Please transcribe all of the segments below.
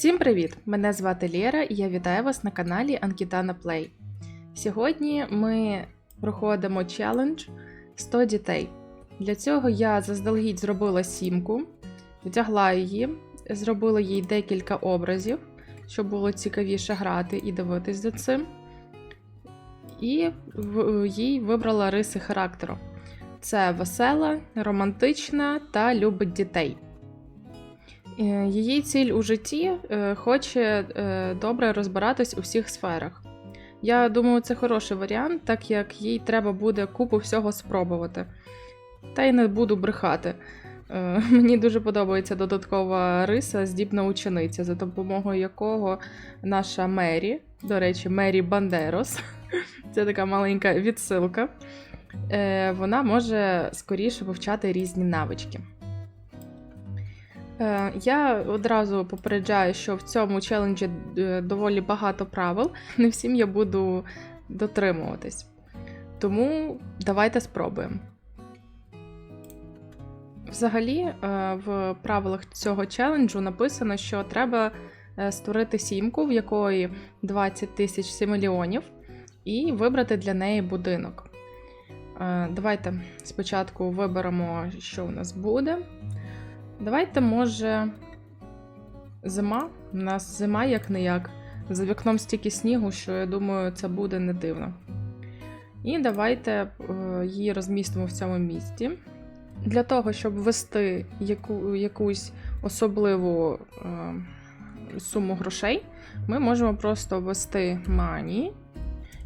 Всім привіт! Мене звати Лєра і я вітаю вас на каналі Анкітана Плей. Сьогодні ми проходимо челендж 100 дітей. Для цього я заздалегідь зробила сімку, вдягла її, зробила їй декілька образів, щоб було цікавіше грати і дивитись за цим. І їй вибрала риси характеру: це весела, романтична та любить дітей. Е, Її ціль у житті е, хоче е, добре розбиратись у всіх сферах. Я думаю, це хороший варіант, так як їй треба буде купу всього спробувати. Та й не буду брехати. Мені дуже подобається додаткова риса здібна учениця, за допомогою якого наша Мері, до речі, Мері Бандерос, це така маленька відсилка, вона може скоріше вивчати різні навички. Е, Я одразу попереджаю, що в цьому челенджі е, доволі багато правил. Не всім я буду дотримуватись. Тому давайте спробуємо. Взагалі, е, в правилах цього челенджу написано, що треба створити сімку, в якої 20 тисяч сімільйонів, і вибрати для неї будинок. Давайте спочатку виберемо, що у нас буде. Давайте, може, зима. У нас зима як не як. За вікном стільки снігу, що я думаю, це буде не дивно. І давайте е, її розмістимо в цьому місці. Для того, щоб ввести яку, якусь особливу е, суму грошей, ми можемо просто ввести мані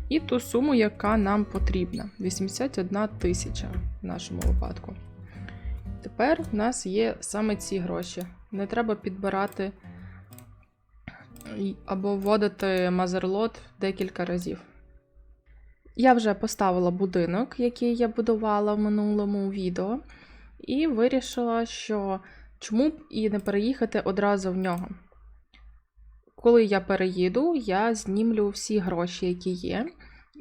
і ту суму, яка нам потрібна 81 тисяча в нашому випадку. Тепер в нас є саме ці гроші. Не треба підбирати або вводити мазерлот декілька разів. Я вже поставила будинок, який я будувала в минулому відео, і вирішила, що чому б і не переїхати одразу в нього. Коли я переїду, я знімлю всі гроші, які є,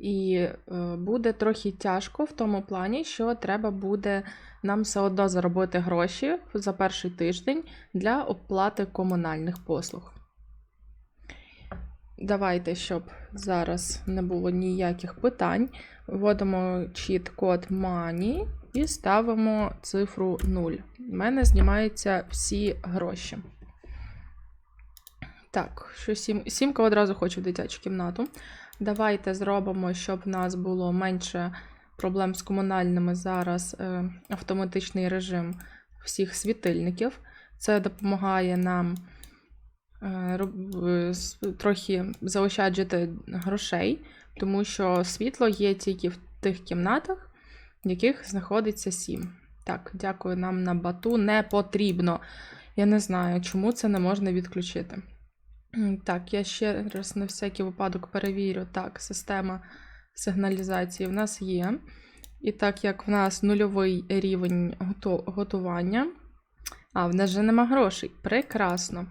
і е, буде трохи тяжко в тому плані, що треба буде нам все одно заробити гроші за перший тиждень для оплати комунальних послуг. Давайте, щоб зараз не було ніяких питань, вводимо чіт-код Money і ставимо цифру 0. У мене знімаються всі гроші. Так, що сім... сімка одразу хоче в дитячу кімнату. Давайте зробимо, щоб в нас було менше проблем з комунальними зараз е, автоматичний режим всіх світильників. Це допомагає нам е, трохи заощаджити грошей, тому що світло є тільки в тих кімнатах, в яких знаходиться сім. Так, дякую, нам на бату не потрібно. Я не знаю, чому це не можна відключити. Так, я ще раз на всякий випадок перевірю. Так, система сигналізації в нас є. І так як в нас нульовий рівень готування. А, в нас же нема грошей. Прекрасно.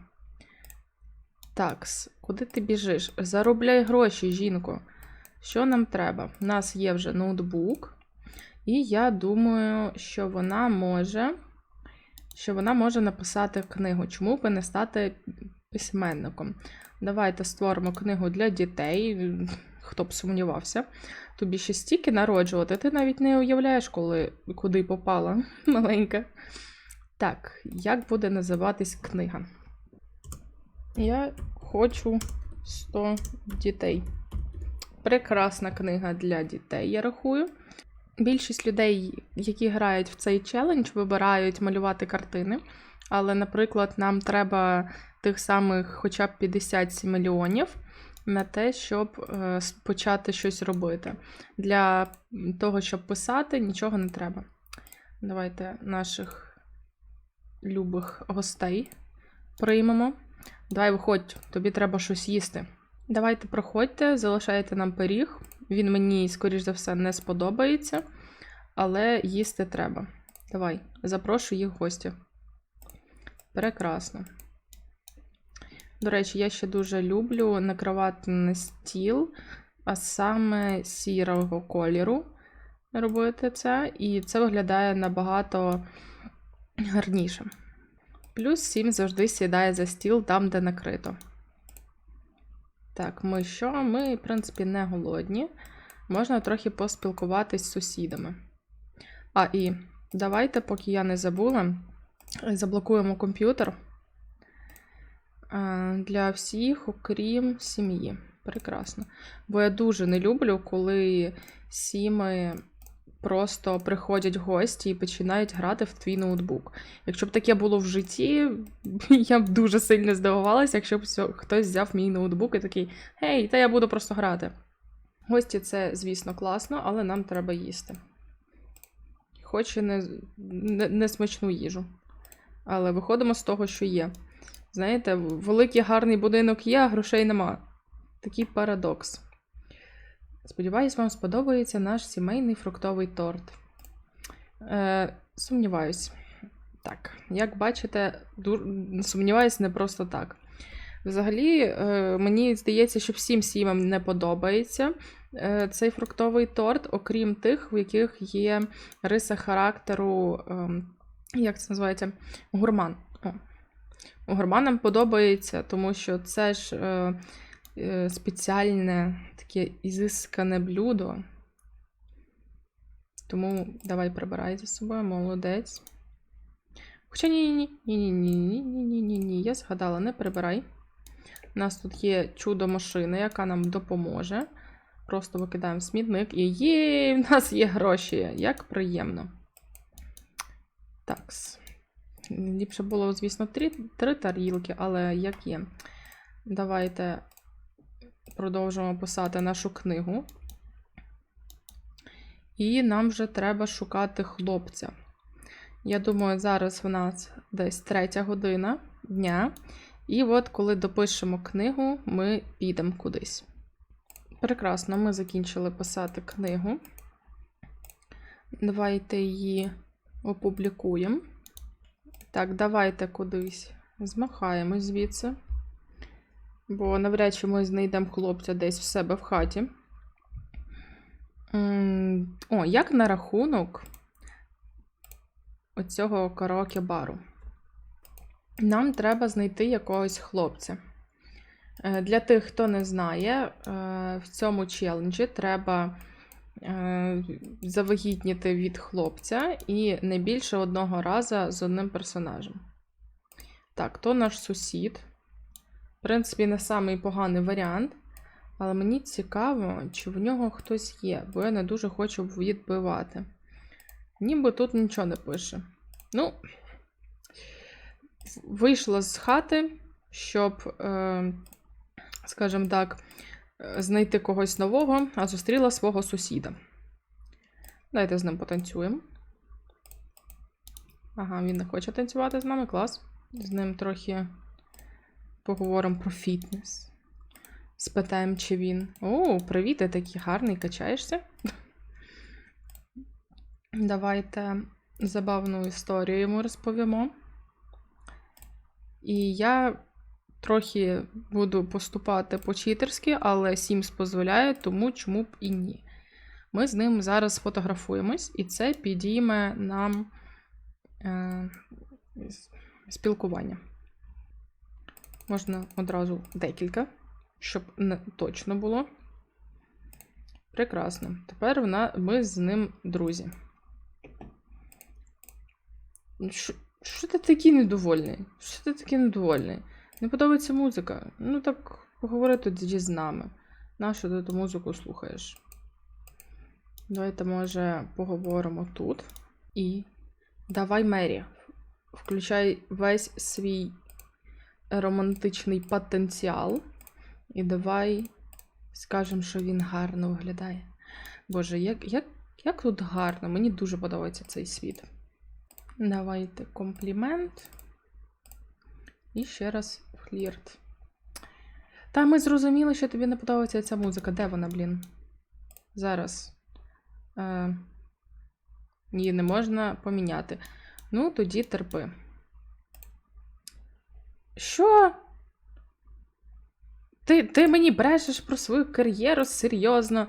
Так, куди ти біжиш? Заробляй гроші, жінко. Що нам треба? У нас є вже ноутбук. І я думаю, що вона може. Що вона може написати книгу. Чому б не стати письменником? Давайте створимо книгу для дітей. Хто б сумнівався. Тобі ще стільки народжувати, ти навіть не уявляєш, коли, куди попала маленька. Так, як буде називатись книга? Я хочу 100 дітей. Прекрасна книга для дітей, я рахую. Більшість людей, які грають в цей челендж, вибирають малювати картини. Але, наприклад, нам треба тих самих хоча б 50 мільйонів на те, щоб е, почати щось робити. Для того, щоб писати, нічого не треба. Давайте наших любих гостей приймемо. Давай виходь, тобі треба щось їсти. Давайте проходьте, залишайте нам пиріг. Він мені, скоріш за все, не сподобається, але їсти треба. Давай, запрошую їх в гості. Прекрасно. До речі, я ще дуже люблю накривати на стіл, а саме сірого кольору робити це, і це виглядає набагато гарніше. Плюс 7 завжди сідає за стіл там, де накрито. Так, ми що? Ми, в принципі, не голодні. Можна трохи поспілкуватись з сусідами. А, і давайте, поки я не забула, заблокуємо комп'ютер е, для всіх, окрім сім'ї. Прекрасно. Бо я дуже не люблю, коли сіми просто приходять гості і починають грати в твій ноутбук. Якщо б таке було в житті, я б дуже сильно здивувалася, якщо б хтось взяв мій ноутбук і такий: Гей, та я буду просто грати. Гості це, звісно, класно, але нам треба їсти. Хоч і не, не, не смачну їжу. Але виходимо з того, що є. Знаєте, великий гарний будинок є, а грошей нема. Такий парадокс. Сподіваюсь, вам сподобається наш сімейний фруктовий торт. Е, сумніваюсь. Так, як бачите, ду- сумніваюсь не просто так. Взагалі, е, мені здається, що всім сімам не подобається е, цей фруктовий торт, окрім тих, в яких є риса характеру, ем, як це називається? Гурман. О. Гурманам подобається, тому що це ж е, е, спеціальне таке ізискане блюдо. Тому давай прибирай за собою, молодець. Хоча ні-ні, ні-ні-ні-ні-ні-ні-ні. Я згадала, не прибирай. У нас тут є чудо машина, яка нам допоможе. Просто викидаємо смітник і є, в нас є гроші. Як приємно. Ліпше було, звісно, три, три тарілки, але як є. Давайте продовжимо писати нашу книгу. І нам вже треба шукати хлопця. Я думаю, зараз в нас десь третя година дня. І от коли допишемо книгу, ми підемо кудись. Прекрасно, ми закінчили писати книгу. Давайте її опублікуємо. Так, давайте кудись змахаємось звідси. Бо навряд чи ми знайдемо хлопця десь в себе в хаті. О, як на рахунок оцього караоке-бару. Нам треба знайти якогось хлопця. Е, Для тих, хто не знає, е, в цьому челенджі треба завагітніти від хлопця і не більше одного разу з одним персонажем. Так, то наш сусід. В принципі, не самий поганий варіант. Але мені цікаво, чи в нього хтось є, бо я не дуже хочу відбивати. Ніби тут нічого не пише. Ну, вийшла з хати, щоб, е, скажімо так, е, знайти когось нового, а зустріла свого сусіда. Давайте з ним потанцюємо. Ага, він не хоче танцювати з нами, клас. З ним трохи поговоримо про фітнес. Спитаємо, чи він. О, привіт, ти такий гарний, качаєшся? Давайте забавну історію йому розповімо. І я трохи буду поступати по-читерськи, але Sims дозволяє, тому чому б і ні. Ми з ним зараз фотографуємось, і це підійме нам е, спілкування. Можна одразу декілька, щоб не точно було. Прекрасно. Тепер вона, ми з ним друзі. Що ти такий недовольний? Що ти такий недовольний? Не подобається музика? Ну так поговори тоді з нами. Нащо ти ту музику слухаєш? Давайте, може, поговоримо тут. І давай, Мері, включай весь свій романтичний потенціал. І давай скажемо, що він гарно виглядає. Боже, як, як, як тут гарно! Мені дуже подобається цей світ. Давайте комплімент. І ще раз флірт. Та ми зрозуміли, що тобі не подобається ця музика. Де вона, блін? Зараз. Е, її не можна поміняти. Ну, тоді терпи. Що? Ти, ти мені брешеш про свою кар'єру серйозно.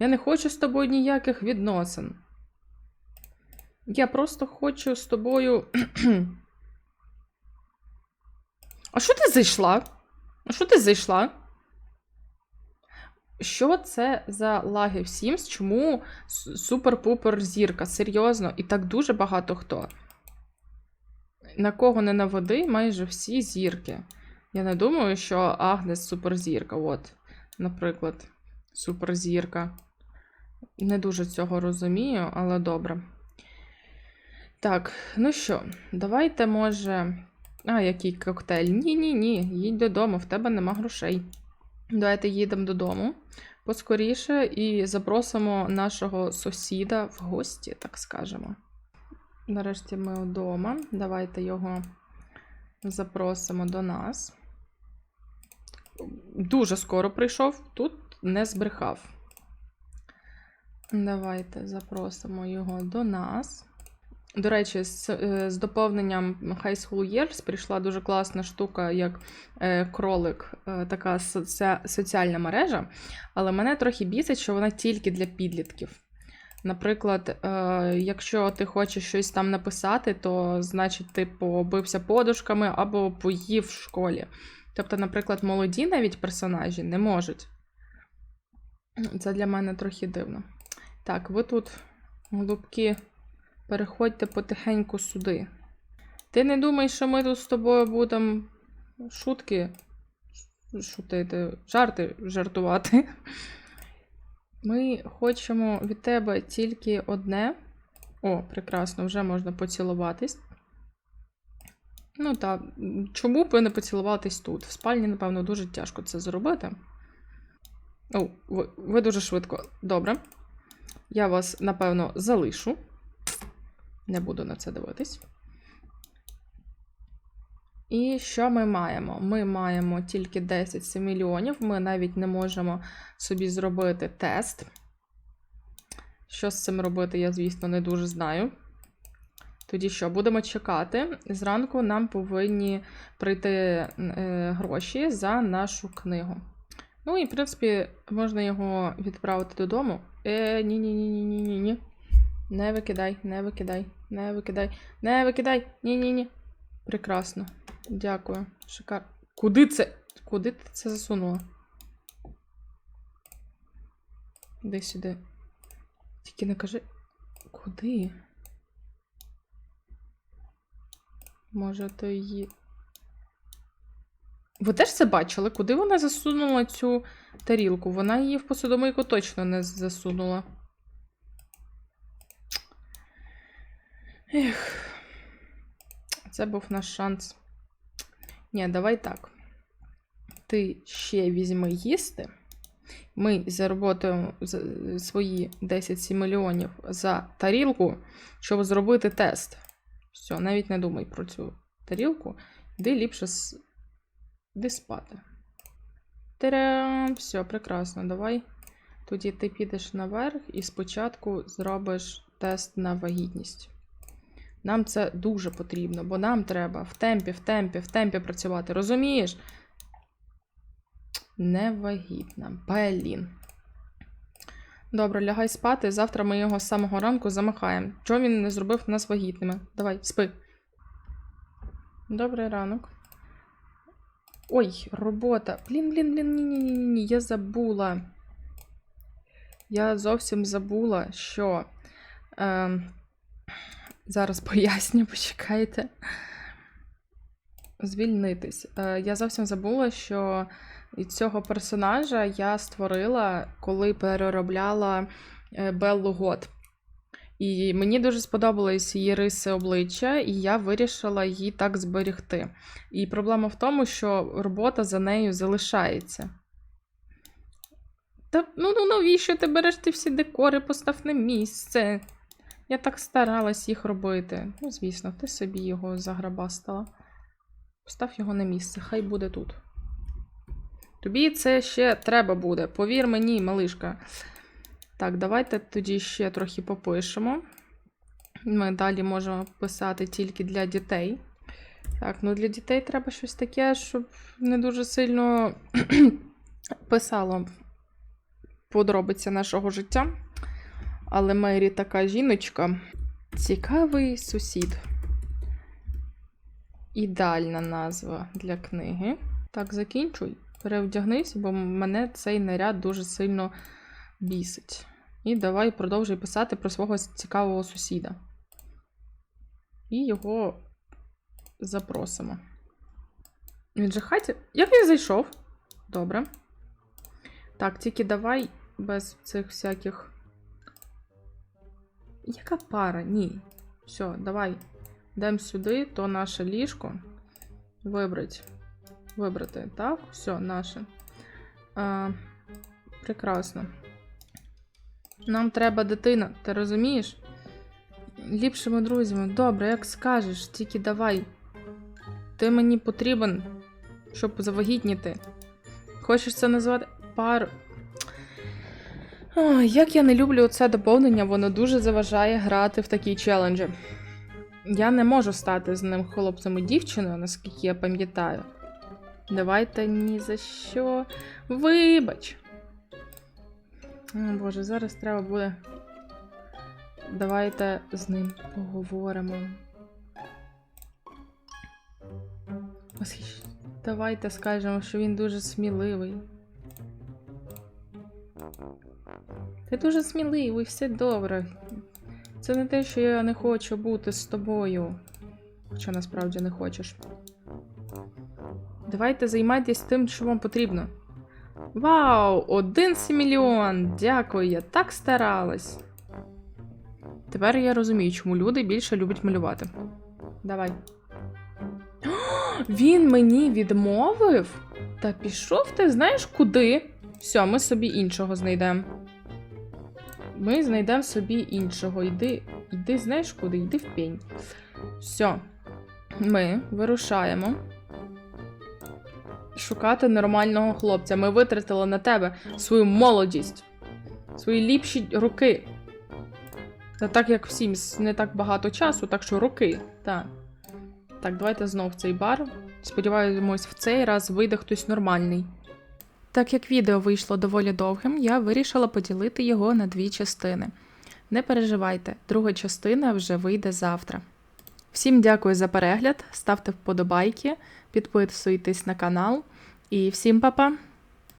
Я не хочу з тобою ніяких відносин. Я просто хочу з тобою А що ти зайшла? А що ти зайшла? Що це за лаги в Sims? Чому супер-пупер зірка? Серйозно? І так дуже багато хто. На кого не наводи, майже всі зірки. Я не думаю, що Агнес суперзірка. От, наприклад, суперзірка. Не дуже цього розумію, але добре. Так, ну що, давайте, може. А, який коктейль? Ні-ні ні, їдь додому, в тебе нема грошей. Давайте їдемо додому поскоріше і запросимо нашого сусіда в гості, так скажемо. Нарешті ми вдома. Давайте його запросимо до нас. Дуже скоро прийшов, тут не збрехав. Давайте запросимо його до нас. До речі, з, е, з доповненням High School Years прийшла дуже класна штука, як е, кролик, е, така соці... соціальна мережа. Але мене трохи бісить, що вона тільки для підлітків. Наприклад, якщо ти хочеш щось там написати, то значить ти побився подушками або поїв в школі. Тобто, наприклад, молоді навіть персонажі не можуть. Це для мене трохи дивно. Так, ви тут, голубки, переходьте потихеньку сюди. Ти не думаєш, що ми тут з тобою будемо шутки шутити, жарти жартувати. Ми хочемо від тебе тільки одне. О, прекрасно, вже можна поцілуватись. Ну так, чому б ви не поцілуватись тут? В спальні, напевно, дуже тяжко це зробити. О, ви, ви дуже швидко. Добре. Я вас, напевно, залишу. Не буду на це дивитись. І що ми маємо? Ми маємо тільки 10 мільйонів. Ми навіть не можемо собі зробити тест. Що з цим робити, я, звісно, не дуже знаю. Тоді що, будемо чекати. Зранку нам повинні прийти е, гроші за нашу книгу. Ну і, в принципі, можна його відправити додому. Е, ні-ні-ні-ні-ні-ні. Не викидай, не викидай, не викидай, не викидай. Ні-ні-ні. Прекрасно. Дякую. Шикар. Куди це? Куди ти це засунула? Іди сюди. Тільки не кажи. Куди? Може, то її. Ви теж це бачили? Куди вона засунула цю тарілку? Вона її в посудомийку точно не засунула. Ех. Це був наш шанс. Ні, давай так. Ти ще візьми їсти. Ми заработаємо свої 10 мільйонів за тарілку, щоб зробити тест. Все, навіть не думай про цю тарілку. Йди ліпше с... Йди спати. Терем! Все, прекрасно. Давай. Тоді ти підеш наверх і спочатку зробиш тест на вагітність. Нам це дуже потрібно, бо нам треба в темпі, в темпі, в темпі працювати. Розумієш? Невагітна. Блін. Добре, лягай спати. Завтра ми його з самого ранку замахаємо. Чого він не зробив нас вагітними? Давай, спи. Добрий ранок. Ой, робота. Блін, блін, блін, ні-ні-ні, я забула. Я зовсім забула, що. Е, зараз поясню, почекайте. Звільнитись. Е, я зовсім забула, що цього персонажа я створила, коли переробляла е, Беллу Гот. І мені дуже сподобались її риси обличчя, і я вирішила її так зберегти. І проблема в тому, що робота за нею залишається. Та ну ну навіщо ти береш ти всі декори, постав на місце? Я так старалась їх робити. Ну, звісно, ти собі його заграбастала. Постав його на місце, хай буде тут. Тобі це ще треба буде. Повір мені, малишка. Так, давайте тоді ще трохи попишемо. Ми далі можемо писати тільки для дітей. Так, ну для дітей треба щось таке, щоб не дуже сильно писало подробиці нашого життя. Але Мері така жіночка. Цікавий сусід. ідеальна назва для книги. Так, закінчуй. Перевдягнись, бо мене цей наряд дуже сильно бісить. І давай продовжуй писати про свого цікавого сусіда. І його запросимо. Він же хаті. Як він зайшов? Добре. Так, тільки давай без цих всяких. Яка пара? Ні. Все, давай. Йдемо сюди, то наше ліжко. Вибрати. Вибрати. Так, все, наше. А, прекрасно. Нам треба дитина, ти розумієш? Ліпшими друзями. Добре, як скажеш, тільки давай. Ти мені потрібен, щоб завагітніти. Хочеш це назвати пар. Ой, як я не люблю це доповнення, воно дуже заважає грати в такі челенджі. Я не можу стати з ним хлопцем і дівчиною, наскільки я пам'ятаю. Давайте ні за що. Вибач. О, Боже, зараз треба буде. Давайте з ним поговоримо. Давайте скажемо, що він дуже сміливий. Ти дуже сміливий, все добре. Це не те, що я не хочу бути з тобою. Хоча насправді не хочеш. Давайте займайтесь тим, що вам потрібно. Вау! Один мільйон! Дякую, я так старалась. Тепер я розумію, чому люди більше люблять малювати. Давай. О, Він мені відмовив? Та пішов ти знаєш куди? Все, ми собі іншого знайдемо. Ми знайдемо собі іншого. Йди, йди, знаєш куди? Йди в пень. Все. Ми вирушаємо. Шукати нормального хлопця. Ми витратили на тебе свою молодість, свої ліпші роки. Та так як всім не так багато часу, так що роки. Так. Так, давайте знов в цей бар. Сподіваємось, в цей раз вийде хтось нормальний. Так як відео вийшло доволі довгим, я вирішила поділити його на дві частини. Не переживайте, друга частина вже вийде завтра. Всім дякую за перегляд, ставте вподобайки, підписуйтесь на канал і всім па-па!